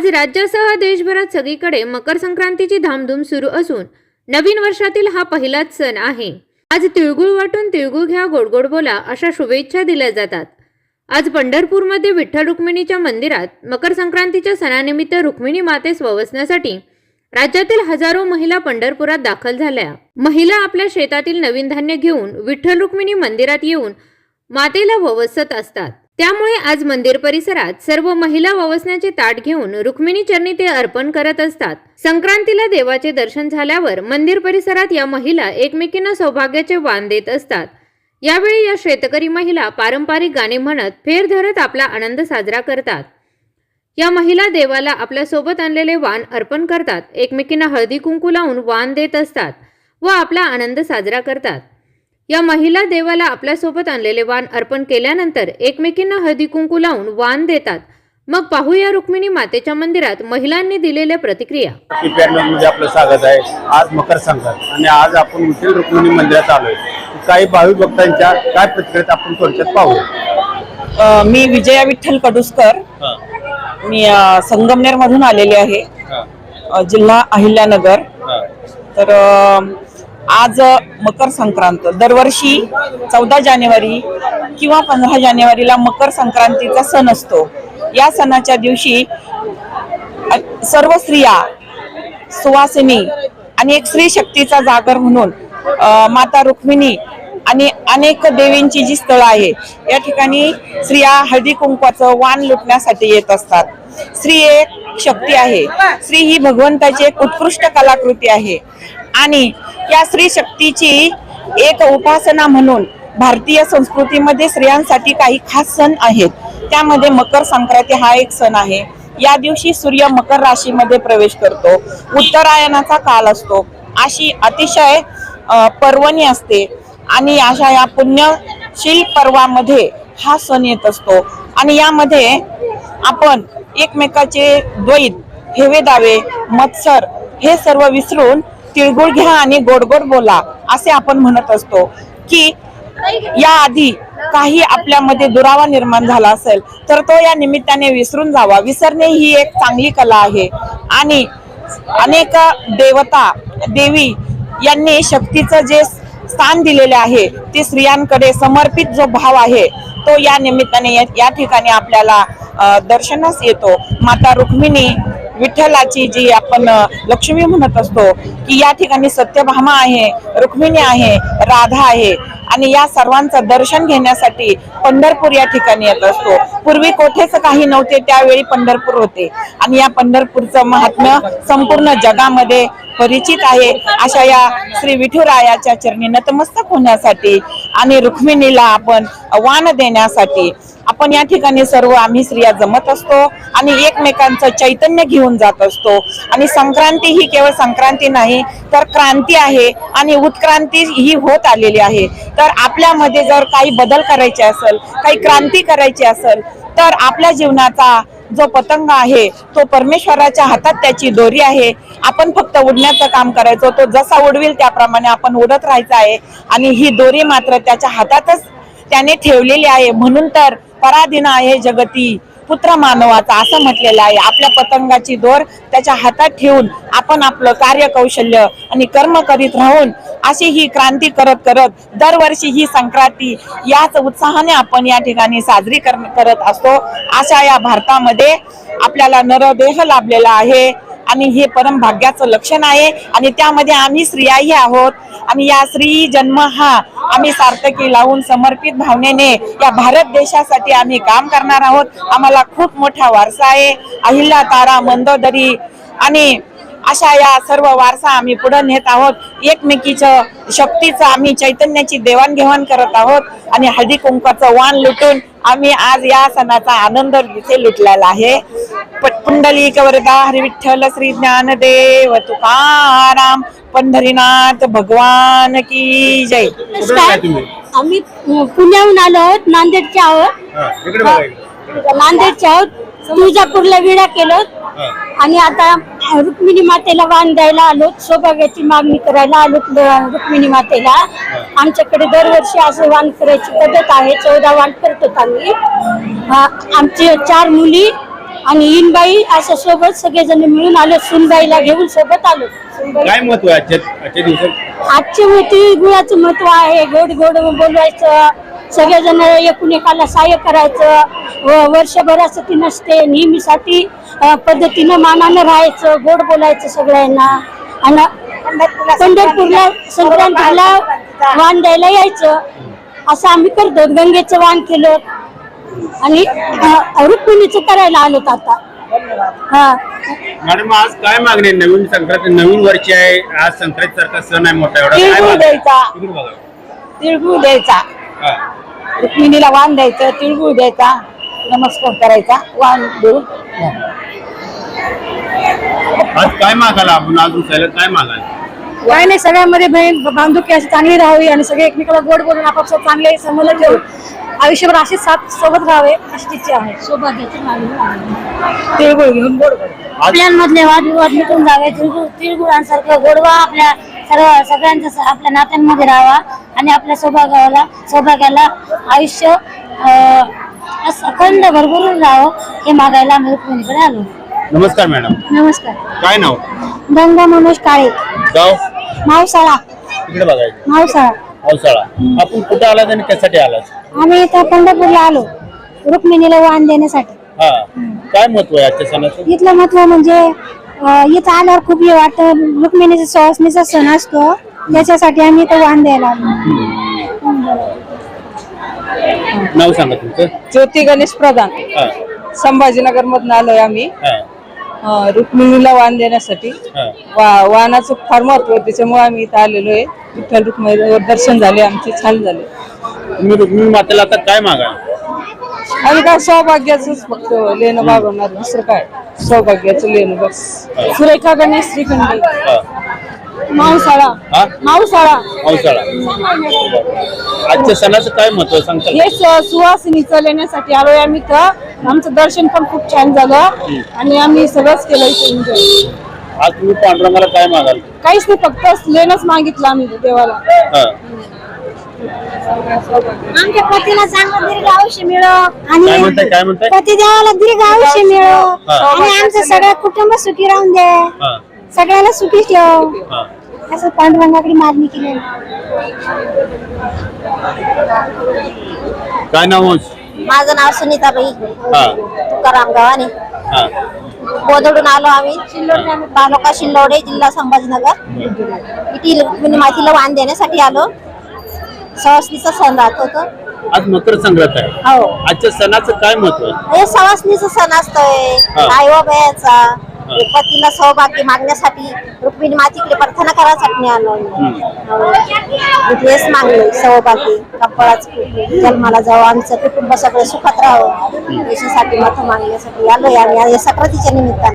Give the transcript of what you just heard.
आज राज्यासह देशभरात सगळीकडे मकर संक्रांतीची धामधूम सुरू असून नवीन वर्षातील हा पहिलाच सण आहे. आज तिळगुळ वाटून तिळगुळ घ्या गोड गोड बोला अशा शुभेच्छा दिल्या जातात. आज पंढरपूरमध्ये विठ्ठल रुक्मिणीच्या मंदिरात मकर संक्रांतीच्या सणानिमित्त रुक्मिणी मातेस ववसण्यासाठी राज्यातील हजारो महिला पंढरपुरात दाखल झाल्या. महिला आपल्या शेतातील नवीन धान्य घेऊन विठ्ठल रुक्मिणी मंदिरात येऊन मातेला ववसत असतात. त्यामुळे आज मंदिर परिसरात सर्व महिला ववसण्याचे ताट घेऊन रुक्मिणी चरणी ते अर्पण करत असतात. संक्रांतीला देवाचे दर्शन झाल्यावर मंदिर परिसरात या महिला एकमेकींना सौभाग्याचे वाण देत असतात. यावेळी या शेतकरी महिला पारंपरिक गाणे म्हणत फेर धरत आपला आनंद साजरा करतात. या महिला देवाला आपल्यासोबत आणलेले वाण अर्पण करतात. एकमेकींना हळदी कुंकू लावून वाण देत असतात व आपला आनंद साजरा करतात. या महिला देवाला आपल्यासोबत आणलेले वाण अर्पण केल्यानंतर एकमेकींना हळदी कुंकू लावून वाण देतात. मग पाहूया रुक्मिणी मातेच्या मंदिरात महिलांनी दिलेल्या प्रतिक्रिया. मध्ये आपलं स्वागत आहे. आज मकर संक्रांत आणि आज आपण विठ्ठल रुक्मिणी मंदिरात आलोय. काही भाविक भक्तांच्या काय प्रतिक्रिया आपण थोडक्यात पाहूया. अ, मी विजया विठ्ठल कडुसकर. मी संगमनेर मधून आलेले आहे. जिल्हा अहिल्यानगर. तर आज मकर संक्रांत. दरवर्षी चौदा जानेवारी किंवा पंधरा जानेवारीला मकर संक्रांतीचा सण असतो. या सणाच्या दिवशी सर्व स्त्रिया सुवासिनी आणि एक स्त्री शक्तीचा जागर म्हणून माता रुक्मिणी आणि अनेक देवींची जी स्थळं आहे या ठिकाणी स्त्रिया हळदी कुंकवाचं वाण लुटण्यासाठी येत असतात. स्त्री एक शक्ती आहे. स्त्री ही भगवंताची एक उत्कृष्ट कलाकृती आहे. आणि या स्त्री शक्तीची एक उपासना म्हणून भारतीय संस्कृतीमध्ये स्त्रियांसाठी काही खास सण आहेत. त्यामध्ये मकर संक्रांती हा एक सण आहे. या दिवशी सूर्य मकर राशीमध्ये प्रवेश करतो. उत्तरायणाचा काल असतो. अशी अतिशय पर्वणी असते. आणि अशा या पुण्यशील पर्वामध्ये हा सण येत असतो. आणि यामध्ये आपण एकमेकाचे द्वैत हेवे दावे मत्सर हे सर्व विसरून तिळगुळ घ्या आणि गोड गोड बोला असे आपण म्हणत असतो. की या आधी काही आपल्यामध्ये दुरावा निर्माण झाला असेल तर तो या निमित्ताने विसरून जावा. विसरणे ही एक चांगली कला आहे. आणि अनेक देवता देवी यांनी शक्तीचं जे स्थान दिलेले आहे ते स्त्रियांकडे समर्पित जो भाव आहे तो या निमित्ताने या- या ठिकाणी आपल्याला दर्शनास येतो. माता रुक्मिणी विठ्ठलाची जी आपण लक्ष्मी म्हणत असतो की या ठिकाणी सत्यभामा आहे रुक्मिणी आहे राधा आहे आणि या सर्वांचं दर्शन घेण्यासाठी पंढरपूर या ठिकाणी येत असतो. पूर्वी कोठेच काही नव्हते त्यावेळी पंढरपूर होते. आणि या पंढरपूरचं महात्म्य संपूर्ण जगामध्ये परिचित आहे. अशा या श्री विठुरायाच्या चरणी नतमस्तक होण्यासाठी आणि रुक्मिणीला आपण वान देण्यासाठी पण या ठिकाणी सर्व आम्ही स्त्रिया जमत असतो आणि एकमेकांचं चैतन्य घेऊन जात असतो. आणि संक्रांती ही केवळ संक्रांती नाही तर क्रांती आहे आणि उत्क्रांती ही होत आलेली आहे. तर आपल्यामध्ये जर काही बदल करायचे असेल काही क्रांती करायची असेल तर आपल्या जीवनाचा जो पतंग आहे तो परमेश्वराच्या हातात त्याची दोरी आहे. आपण फक्त उडण्याचं काम करायचं तो जसा उडविल त्याप्रमाणे आपण उडत राहायचं आहे. आणि ही दोरी मात्र त्याच्या हातातच त्याने ठेवलेली आहे. म्हणून तर पराधीन आहे जगती पुत्र मानवाचा असं म्हटलेलं आहे. आपल्या पतंगाची दोर त्याच्या हातात ठेवून आपण आपलं कार्यकौशल्य आणि कर्म करीत राहून अशी ही क्रांती करत करत दरवर्षी ही संक्रांती याच उत्साहाने आपण या ठिकाणी साजरी कर- करत असतो. अशा या भारतामध्ये आपल्याला नरदेह लाभलेला आहे. आणि हे परम भाग्याचं लक्षण आहे. आणि त्यामध्ये आम्ही स्त्रियाही आहोत. आणि या स्त्री जन्म हा आम्ही सार्थकी लावून समर्पित भावनेने या भारत देशासाठी आम्ही काम करणार आहोत. आम्हाला खूप मोठा वारसा आहे. अहिल्या तारा मंदोदरी आणि अशा या सर्व वारसा आम्ही पुढे नेत आहोत. एकमेकीचं शक्तीचं आम्ही चैतन्याची देवाणघेवाण करत आहोत. आणि हळदी कुंकाचं वाण लुटून आम्ही आज या सणाचा आनंद इथे लुटलेला आहे. प- पुंडलिक वरदा हरी विठ्ठल श्री ज्ञानदेव तुकाराम पंढरीनाथ भगवान की जय. आम्ही पुण्याहून आलो आहोत नांदेडचे आहोत. हा, इकडे बघा. इकडे. नांदेडचे आहोत. तुळजापूरला विडा केलो. आणि आता रुक्मिणी मातेला वाण द्यायला आलो सौभाग्याची मागणी करायला आलो रुक्मिणी मातेला. आमच्याकडे दरवर्षी असे वाण करायची पद्धत आहे चौदा वाण करतो आम्ही. आमचे चार मुली आणि इनबाई असं सोबत सगळेजण मिळून आलो सुनबाईला घेऊन सोबत आलो. काय महत्त्व आजच्या आजच्या दिवसात? आजची होती गुळाचं महत्त्व आहे गोड गोड बोलवायचं सगळेजण एकूण एकाला सहाय्य करायचं. व वर्षभरासाठी नसते. नेहमीसाठी पद्धतीनं मानानं राहायचं गोड बोलायचं सगळ्यांना. आणि पंढरपूरला संक्रांतीला वाण द्यायला यायचं. असं आम्ही करतो गंगेचं वाण केलं. आणि रुक्मिणीचं करायला आलोत आता. हा. मॅडम आज काय मागणी? नवीन संक्रांत नवीन वर्ष आहे. आज संक्रांत सारखा सण आहे मोठा. एवढा तिळगुळ? द्यायचा. तिळगुळ द्यायचा. रुक्मिणीला वाण द्यायचं तिळगुळ द्यायचा नमस्कार करायचा वाण देऊन आज काय मागायला आपण? आज काय मागायला? काय नाही सगळ्यांमध्ये बहीण बांधुकी अशी चांगली राहावी आणि सगळे एकमेकाला गोड बोलून आपापसात चांगले संबंध ठेवून आयुष्यभर अशीच साथ सोबत राहावे अशी इच्छा आहे. तिळगुळ घेऊन गोड आपल्यांमधले वादविवाद मिटून जावे तिळगुळ तिळगुळांसारखं गोडवा आपल्या सर्व सगळ्यांचा आपल्या नात्यांमध्ये राहावा आणि आपल्या सौभाग्याला सौभाग्याला आयुष्य अखंड भरभरून राहावं हे मागायला आम्ही रुक्मिणीकडे आलो. नमस्कार मॅडम. नमस्कार. काय नाव? गंगा मनोज काळे. गाव? मावसाळा. तिकडे बघायचं मावसाळा. पावसाळा आपण कुठे आलात आणि कशासाठी आलात? आम्ही इथं पंढरपूरला आलो रुक्मिणीला वाण देण्यासाठी. हा. काय महत्त्व आहे आजच्या सणाचं? इथलं महत्त्व म्हणजे इथं आल्यावर खूप हे वाटतं. रुक्मिणीचा सुवासनीचा सण असतो. त्याच्यासाठी आम्ही इथं वाण द्यायला आलो. नाव सांगा तुमचं. ज्योती गणेश प्रधान. हा. संभाजीनगर मधून आलोय आम्ही. हा. अं, रुक्मिणीला वाण देण्यासाठी. हा. वा वाहनाचं फार महत्त्व आहे. त्याच्यामुळे आम्ही इथं आलेलो आहे. विठ्ठल रुक्मिणीवर दर्शन झाले. आमचे छान झाले. तुम्ही रुक्मिणी मातेला आता काय मागाल? आम्ही काय सौभाग्याच फक्त लेणं मागवणार दुसरं काय? सौभाग्याचं लेणं बस. सुरेखा गणेश श्रीखंडी. हा. पावसाळा आजच्या सणाचं काय महत्त्व सांगता? का? हे सु- सुवासिनीचं लेण्यासाठी आलोय आम्ही तर आमचं दर्शन पण खूप छान झालं. आणि आम्ही सगळंच केलं इथे एन्जॉय आज तुम्ही पांडुरंगाला काय मागाल? काहीच नाही फक्त लेणंच मागितलं आम्ही देवाला. हा. आमच्या पतीला चांगलं दीर्घ आयुष्य मिळो काय आणि म्हणताय काय म्हणताय? पती देवाला दीर्घ आयुष्य मिळो. हा. आणि आमचं सगळं कुटुंब सुखी राहून दे. हा. सगळ्याला सुखी ठेव. हा. असं पांडुरंगाकडे मागणी केली. काय नाव? माझं नाव सुनीताबाई. हा. तुकाराम गव्हाणे. हा. बोदडून आलो आम्ही. तालुका शिल्लोडे जिल्हा संभाजीनगर. इथे मातीला वाण देण्यासाठी आलो. सवासणीचा सण राहत होतो आज मकर संक्रांत आहे. हो. आजच्या सणाचं काय महत्त्व आहे? हे सवासणीचा सण असतोय. हा. आई बायाचा. पतीला सौभाग्य मागण्यासाठी रुक्मिणी मातीकडे प्रार्थना करायसाठी आलो हो. मागलो सौभाग्य कपळाच जन्माला जावं आमचं कुटुंब सगळं सुखात राहावं. याच्यासाठी मत मागण्यासाठी आलोय आम्ही. या सक्रातीच्या निमित्ताने.